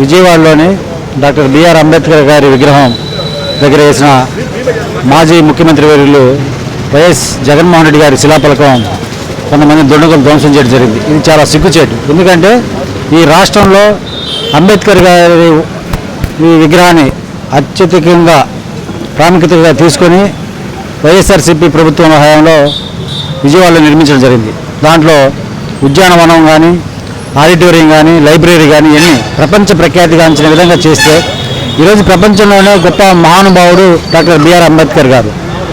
విజయవాడలోని doctor BR Ambedkar గారి విగ్రహం దగ్గర వేసిన మాజీ ముఖ్యమంత్రి వర్యులు వైఎస్ జగన్మోహన్ రెడ్డి గారి శిలాపలకం కొంతమంది దుండగులు ధ్వంసం చేయడం జరిగింది. ఇది చాలా సిగ్గుచేటు. ఎందుకంటే ఈ రాష్ట్రంలో అంబేద్కర్ గారి ఈ విగ్రహాన్ని అత్యధికంగా ప్రాముఖ్యతగా తీసుకొని వైఎస్ఆర్సీపీ ప్రభుత్వం హయాంలో విజయవాడలో నిర్మించడం జరిగింది. దాంట్లో ఉద్యానవనం కానీ ఆడిటోరియం కానీ లైబ్రరీ కానీ ఇవన్నీ ప్రపంచ ప్రఖ్యాతిగాంచిన విధంగా చేస్తే ఈరోజు ప్రపంచంలోనే గొప్ప మహానుభావుడు డాక్టర్ బిఆర్ అంబేద్కర్ గారు.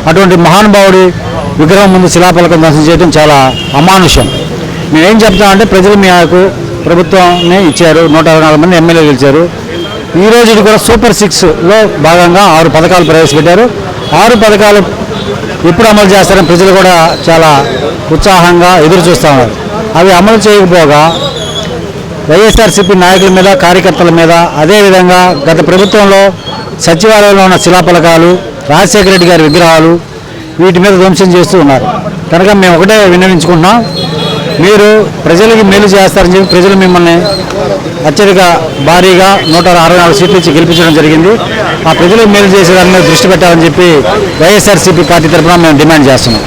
అటువంటి మహానుభావుడి విగ్రహం ముందు శిలాఫలకం దర్శనం చేయడం చాలా అమానుషం నేనేం చెప్తామంటే ప్రజలు మీ ఆకు ప్రభుత్వాన్ని ఇచ్చారు. నూట అరవై నాలుగు మంది ఎమ్మెల్యేలు గెలిచారు. ఈ రోజు కూడా సూపర్ సిక్స్లో భాగంగా ఆరు పథకాలు ప్రవేశపెట్టారు. ఆరు పథకాలు ఎప్పుడు అమలు చేస్తారని ప్రజలు కూడా చాలా ఉత్సాహంగా ఎదురు చూస్తూ ఉన్నారు. అవి అమలు చేయకపోగా వైఎస్ఆర్సీపీ నాయకుల మీద కార్యకర్తల మీద అదేవిధంగా గత ప్రభుత్వంలో సచివాలయంలో ఉన్న శిలాఫలకాలు రాజశేఖర రెడ్డి గారి విగ్రహాలు వీటి మీద ధ్వంసం చేస్తూ ఉన్నారు. కనుక మేము ఒకటే విన్నవించుకుంటున్నాం. మీరు ప్రజలకి మేలు చేస్తారని చెప్పి ప్రజలు మిమ్మల్ని అత్యధిక భారీగా నూట అరవై నాలుగు సీట్లు ఇచ్చి గెలిపించడం జరిగింది. ఆ ప్రజలకు మేలు చేసే దాని మీద దృష్టి పెట్టాలని చెప్పి వైఎస్ఆర్సీపీ పార్టీ తరఫున మేము డిమాండ్ చేస్తున్నాం.